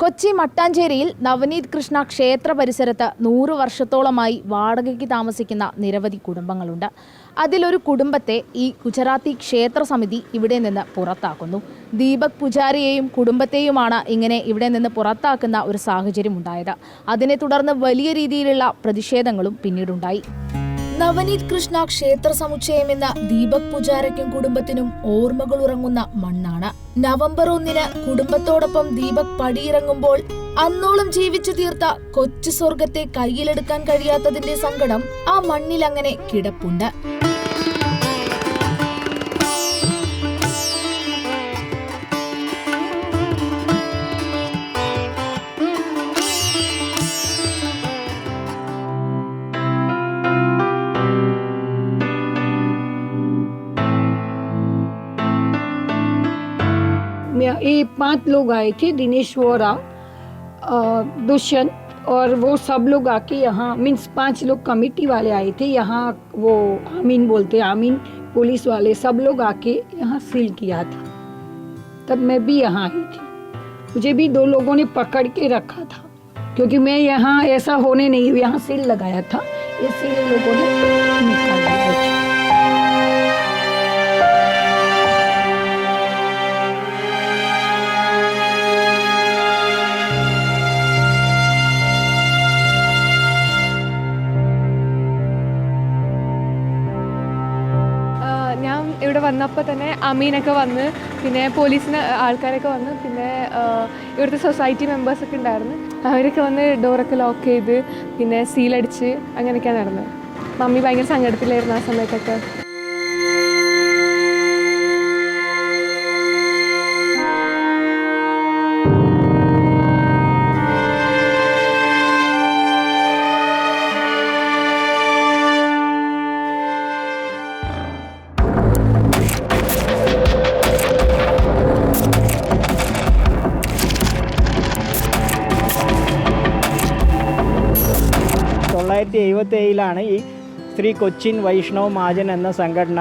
കൊച്ചി മട്ടാഞ്ചേരിയിൽ നവനീത് കൃഷ്ണ ക്ഷേത്ര പരിസരത്ത് നൂറു വർഷത്തോളമായി വാടകയ്ക്ക് താമസിക്കുന്ന നിരവധി കുടുംബങ്ങളുണ്ട്. അതിലൊരു കുടുംബത്തെ ഈ ഗുജറാത്തി ക്ഷേത്ര സമിതി ഇവിടെ നിന്ന് പുറത്താക്കുന്നു. ദീപക് പുജാരിയെയും കുടുംബത്തെയുമാണ് ഇങ്ങനെ ഇവിടെ നിന്ന് പുറത്താക്കുന്ന ഒരു സാഹചര്യം ഉണ്ടായത്. അതിനെ തുടർന്ന് വലിയ രീതിയിലുള്ള പ്രതിഷേധങ്ങളും പിന്നീടുണ്ടായി. നവനീത് കൃഷ്ണ ക്ഷേത്ര സമുച്ചയം എന്ന ദീപക് പുജാരയ്ക്കും കുടുംബത്തിനും ഓർമ്മകൾ ഉറങ്ങുന്ന മണ്ണാണ്. നവംബർ ഒന്നിന് കുടുംബത്തോടൊപ്പം ദീപക് പടിയിറങ്ങുമ്പോൾ അന്നോളം ജീവിച്ചു തീർത്ത കൊച്ചു സ്വർഗത്തെ കയ്യിലെടുക്കാൻ കഴിയാത്തതിന്റെ സങ്കടം ആ മണ്ണിൽ അങ്ങനെ കിടപ്പുണ്ട്. मैं- ये पाँच लोग आए थे, दिनेश वोरा दुष्यंत और वो सब लोग आके यहाँ, मीन्स पाँच लोग कमेटी वाले आए थे, यहाँ वो आमीन बोलते आमीन पुलिस वाले सब लोग आके यहाँ सील किया था। तब मैं भी यहाँ आई थी। मुझे भी दो लोगों ने पकड़ के रखा था, क्योंकि मैं यहाँ ऐसा होने नहीं यहाँ सील लगाया था। इसलिए लोगों ने ഇവിടെ വന്നപ്പോൾ തന്നെ അമീനൊക്കെ വന്ന് പിന്നെ പോലീസിന് ആൾക്കാരൊക്കെ വന്ന് പിന്നെ ഇവിടുത്തെ സൊസൈറ്റി മെമ്പേഴ്സൊക്കെ ഉണ്ടായിരുന്നു. അവരൊക്കെ വന്ന് ഡോറൊക്കെ ലോക്ക് ചെയ്ത് പിന്നെ സീലടിച്ച് അങ്ങനെയൊക്കെയാണ് നടന്നത്. മമ്മി ഭയങ്കര സങ്കടത്തിലായിരുന്നു ആ സമയത്തൊക്കെ. തൊള്ളായിരത്തി എഴുപത്തി ഏഴിലാണ് ഈ ശ്രീ കൊച്ചിൻ വൈഷ്ണവ് മാജൻ എന്ന സംഘടന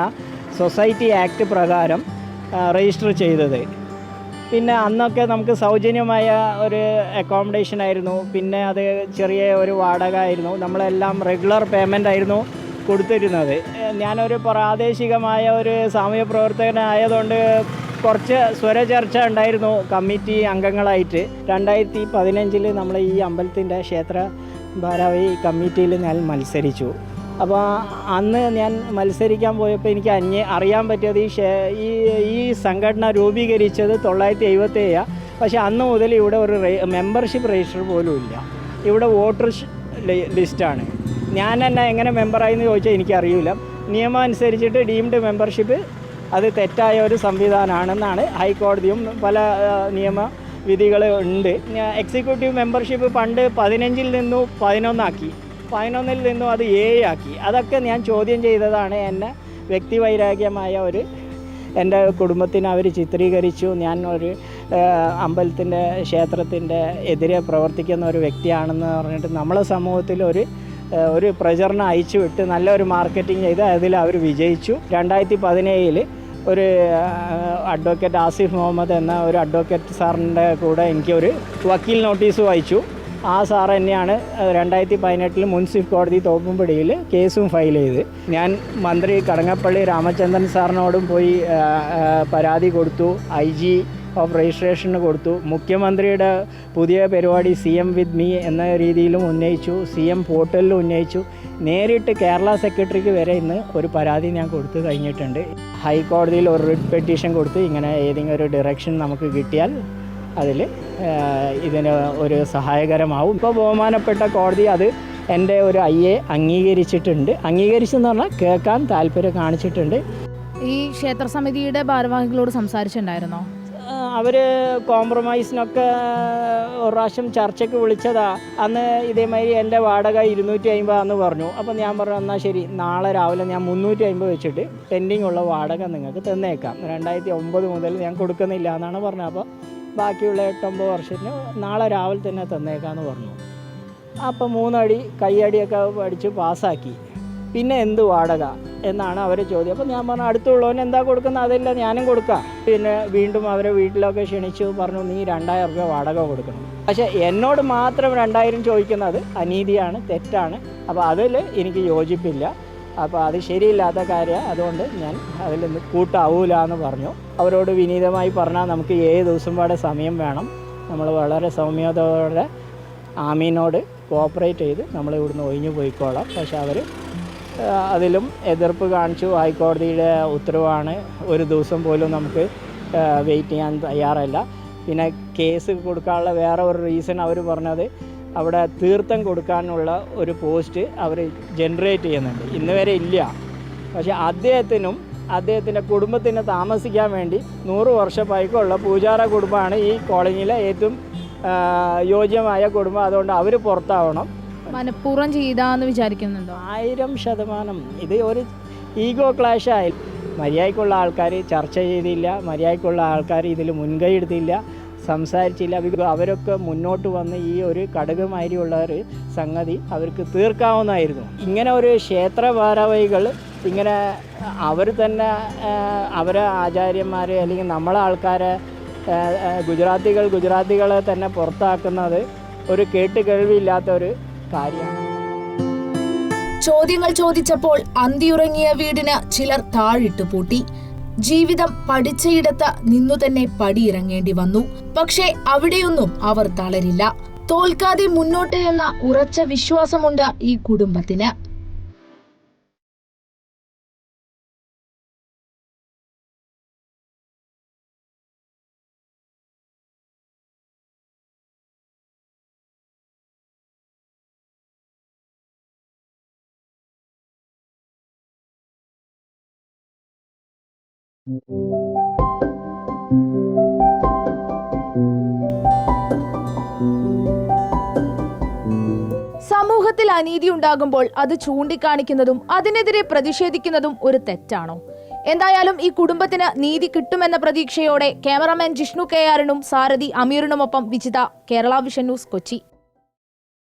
സൊസൈറ്റി ആക്ട് പ്രകാരം രജിസ്റ്റർ ചെയ്തത്. പിന്നെ അന്നൊക്കെ നമുക്ക് സൗജന്യമായ ഒരു അക്കോമഡേഷൻ ആയിരുന്നു. പിന്നെ അത് ചെറിയ ഒരു വാടക ആയിരുന്നു. നമ്മളെല്ലാം റെഗുലർ പേയ്മെന്റ് ആയിരുന്നു കൊടുത്തിരുന്നത്. ഞാനൊരു പ്രാദേശികമായ ഒരു സാമൂഹ്യ പ്രവർത്തകനായതുകൊണ്ട് കുറച്ച് സ്വരചർച്ച ഉണ്ടായിരുന്നു കമ്മിറ്റി അംഗങ്ങളായിട്ട്. രണ്ടായിരത്തി പതിനഞ്ചിൽ നമ്മൾ ഈ അമ്പലത്തിന്റെ ക്ഷേത്ര ഭാരവാഹി കമ്മിറ്റിയിൽ ഞാൻ മത്സരിച്ചു. അപ്പോൾ അന്ന് ഞാൻ മത്സരിക്കാൻ പോയപ്പോൾ എനിക്ക് അന്യ അറിയാൻ പറ്റിയത് ഈ ഈ ഈ സംഘടന രൂപീകരിച്ചത് തൊള്ളായിരത്തി എഴുപത്തി ഏഴാണ് പക്ഷേ അന്ന് മുതൽ ഇവിടെ ഒരു മെമ്പർഷിപ്പ് രജിസ്റ്റർ പോലും ഇല്ല. ഇവിടെ വോട്ടർ ലിസ്റ്റാണ്. ഞാൻ തന്നെ എങ്ങനെ മെമ്പറായി എന്ന് ചോദിച്ചാൽ എനിക്കറിയില്ല. നിയമം അനുസരിച്ചിട്ട് ഡീംഡ് മെമ്പർഷിപ്പ് അത് തെറ്റായ ഒരു സംവിധാനമാണെന്നാണ് ഹൈക്കോടതിയും പല നിയമ വിധികൾ ഉണ്ട്. എക്സിക്യൂട്ടീവ് മെമ്പർഷിപ്പ് പണ്ട് പതിനഞ്ചിൽ നിന്നും പതിനൊന്നാക്കി. പതിനൊന്നിൽ നിന്നും അത് ഏഴാക്കി. അതൊക്കെ ഞാൻ ചോദ്യം ചെയ്തതാണ് എന്നെ വ്യക്തിവൈരാഗ്യമായ ഒരു എന്റെ കുടുംബത്തിന് അവർ ചിത്രീകരിച്ചു. ഞാൻ ഒരു അമ്പലത്തിന്റെ ക്ഷേത്രത്തിന്റെ എതിരെ പ്രവർത്തിക്കുന്ന ഒരു വ്യക്തിയാണെന്ന് പറഞ്ഞിട്ട് നമ്മളെ സമൂഹത്തിൽ ഒരു ഒരു പ്രചരണം അയച്ചു വിട്ട് നല്ലൊരു മാർക്കറ്റിംഗ് ചെയ്ത് അതിൽ അവർ വിജയിച്ചു. രണ്ടായിരത്തി പതിനേഴിൽ ഒരു അഡ്വക്കേറ്റ് ആസിഫ് മുഹമ്മദ് എന്ന ഒരു അഡ്വക്കേറ്റ് സാറിന്റെ കൂടെ എനിക്കൊരു വക്കീൽ നോട്ടീസ് വായിച്ചു. ആ സാർ തന്നെയാണ് രണ്ടായിരത്തി പതിനെട്ടിൽ മുൻസിഫ് കോടതി തോപ്പുംപടിയിൽ കേസും ഫയൽ ചെയ്ത്. ഞാൻ മന്ത്രി കടങ്ങപ്പള്ളി രാമചന്ദ്രൻ സാറിനോടും പോയി പരാതി കൊടുത്തു. ഐ ജി ഓഫ് രജിസ്ട്രേഷന് കൊടുത്തു. മുഖ്യമന്ത്രിയുടെ പുതിയ പരിപാടി സി എം വിത്ത് മീ എന്ന രീതിയിലും ഉന്നയിച്ചു. സി എം പോർട്ടലിലും ഉന്നയിച്ചു. നേരിട്ട് കേരള സെക്രട്ടറിക്ക് വരെ ഇന്ന് ഒരു പരാതി ഞാൻ കൊടുത്തു കഴിഞ്ഞിട്ടുണ്ട്. ഹൈക്കോടതിയിൽ ഒരു റിട്ട് പെറ്റീഷൻ കൊടുത്ത്. ഇങ്ങനെ ഏതെങ്കിലും ഒരു ഡയറക്ഷൻ നമുക്ക് കിട്ടിയാൽ അതിൽ ഇതിന് ഒരു സഹായകരമാവും. ഇപ്പോൾ ബഹുമാനപ്പെട്ട കോടതി അത് എന്റെ ഒരു എ അംഗീകരിച്ചിട്ടുണ്ട്. അംഗീകരിച്ചെന്ന് പറഞ്ഞാൽ കേൾക്കാൻ താല്പര്യം കാണിച്ചിട്ടുണ്ട്. ഈ ക്ഷേത്ര സമിതിയുടെ ഭാരവാഹികളോട് സംസാരിച്ചിട്ടുണ്ടായിരുന്നോ? അവർ കോംപ്രമൈസിനൊക്കെ ഒരു പ്രാവശ്യം ചർച്ചയ്ക്ക് വിളിച്ചതാ. അന്ന് ഇതേമാതിരി എന്റെ വാടക ഇരുന്നൂറ്റി അമ്പതാന്ന് പറഞ്ഞു. അപ്പോൾ ഞാൻ പറഞ്ഞു എന്നാൽ ശരി നാളെ രാവിലെ ഞാൻ മുന്നൂറ്റി അമ്പത് വെച്ചിട്ട് പെൻഡിങ് ഉള്ള വാടക നിങ്ങൾക്ക് തന്നേക്കാം. രണ്ടായിരത്തി ഒമ്പത് മുതൽ ഞാൻ കൊടുക്കുന്നില്ല എന്നാണ് പറഞ്ഞത്. അപ്പോൾ ബാക്കിയുള്ള എട്ടൊമ്പത് വർഷത്തിന് നാളെ രാവിലെ തന്നെ തന്നേക്കാമെന്ന് പറഞ്ഞു. അപ്പോൾ മൂന്നടി കൈയടിയൊക്കെ പഠിച്ച് പാസ്സാക്കി. പിന്നെ എന്ത് വാടക എന്നാണ് അവർ ചോദ്യം. അപ്പോൾ ഞാൻ പറഞ്ഞു അടുത്തുള്ളവൻ എന്താ കൊടുക്കുന്നത്? അതല്ല ഞാനും കൊടുക്കാം. പിന്നെ വീണ്ടും അവരെ വീട്ടിലൊക്കെ ക്ഷണിച്ചു പറഞ്ഞു നീ രണ്ടായിരം രൂപ വാടക കൊടുക്കണം. പക്ഷേ എന്നോട് മാത്രം രണ്ടായിരം ചോദിക്കുന്നത് അനീതിയാണ് തെറ്റാണ്. അപ്പോൾ അതിൽ എനിക്ക് യോജിപ്പില്ല. അപ്പോൾ അത് ശരിയില്ലാത്ത കാര്യം. അതുകൊണ്ട് ഞാൻ അതിൽ നിന്ന് കൂട്ടാവൂല എന്ന് പറഞ്ഞു. അവരോട് വിനീതമായി പറഞ്ഞാൽ നമുക്ക് ഏഴ് ദിവസം പാടെ സമയം വേണം. നമ്മൾ വളരെ സൗമ്യതയോടെ ആമീനോട് കോപ്പറേറ്റ് ചെയ്ത് നമ്മൾ ഇവിടുന്ന് ഒഴിഞ്ഞു പോയിക്കോളാം. പക്ഷെ അവർ അതിലും എതിർപ്പ് കാണിച്ചു. ഹൈക്കോടതിയുടെ ഉത്തരവാണ് ഒരു ദിവസം പോലും നമുക്ക് വെയിറ്റ് ചെയ്യാൻ തയ്യാറല്ല. പിന്നെ കേസ് കൊടുക്കാനുള്ള വേറെ ഒരു റീസൺ അവർ പറഞ്ഞത് അവിടെ തീർത്ഥം കൊടുക്കാനുള്ള ഒരു പോസ്റ്റ് അവർ ജനറേറ്റ് ചെയ്യുന്നുണ്ട്. ഇന്ന് വരെ ഇല്ല. പക്ഷേ അദ്ദേഹത്തിനും അദ്ദേഹത്തിന്റെ കുടുംബത്തിന് താമസിക്കാൻ വേണ്ടി നൂറ് വർഷം പൈക്കുള്ള പൂജാര കുടുംബമാണ് ഈ കോളനിയിലെ ഏറ്റവും യോജ്യമായ കുടുംബം. അതുകൊണ്ട് അവർ പുറത്താവണം. മനഃപൂർവം ചെയ്താന്ന് വിചാരിക്കുന്നുണ്ടോ? ആയിരം ശതമാനം. ഇത് ഒരു ഈഗോ ക്ലാഷ് ആയി മര്യാദയ്ക്കുള്ള ആൾക്കാർ ചർച്ച ചെയ്തില്ല. മര്യാദയ്ക്കുള്ള ആൾക്കാർ ഇതിൽ മുൻകൈ എടുത്തില്ല. സംസാരിച്ചില്ല. അവരൊക്കെ മുന്നോട്ട് വന്ന് ഈ ഒരു കടകുമാരിയുള്ള ഒരു സംഗതി അവർക്ക് തീർക്കാവുന്നതായിരുന്നു. ഇങ്ങനെ ഒരു ക്ഷേത്ര ഭാരവാഹികൾ ഇങ്ങനെ അവർ തന്നെ അവരെ ആചാര്യന്മാർ അല്ലെങ്കിൽ നമ്മളെ ആൾക്കാരെ ഗുജറാത്തികൾ ഗുജറാത്തികളെ തന്നെ പുറത്താക്കുന്നത് ഒരു കേട്ട് കേൾവിയില്ലാത്ത ഒരു കാര്യമാണ് ചോദ്യങ്ങൾ ചോദിച്ചപ്പോൾ അന്തിയുറങ്ങിയ വീടിന് ചിലർ താഴിട്ട് പൂട്ടി. ജീവിതം പഠിച്ചയിടത്ത് നിന്നു തന്നെ പടിയിറങ്ങേണ്ടി വന്നു. പക്ഷേ അവിടെയൊന്നും അവർ തളരില്ല. തോൽക്കാതെ മുന്നോട്ട് എന്ന ഉറച്ച വിശ്വാസമുണ്ട് ഈ കുടുംബത്തിന്. സമൂഹത്തിൽ അനീതി ഉണ്ടാകുമ്പോൾ അത് ചൂണ്ടിക്കാണിക്കുന്നതും അതിനെതിരെ പ്രതിഷേധിക്കുന്നതും ഒരു തെറ്റാണോ? എന്തായാലും ഈ കുടുംബത്തിന് നീതി കിട്ടുമെന്ന പ്രതീക്ഷയോടെ ക്യാമറാമാൻ ജിഷ്ണു കെ ആറിനും സാരഥി അമീറിനുമൊപ്പം വിജിത കേരള വിഷൻ ന്യൂസ് കൊച്ചി.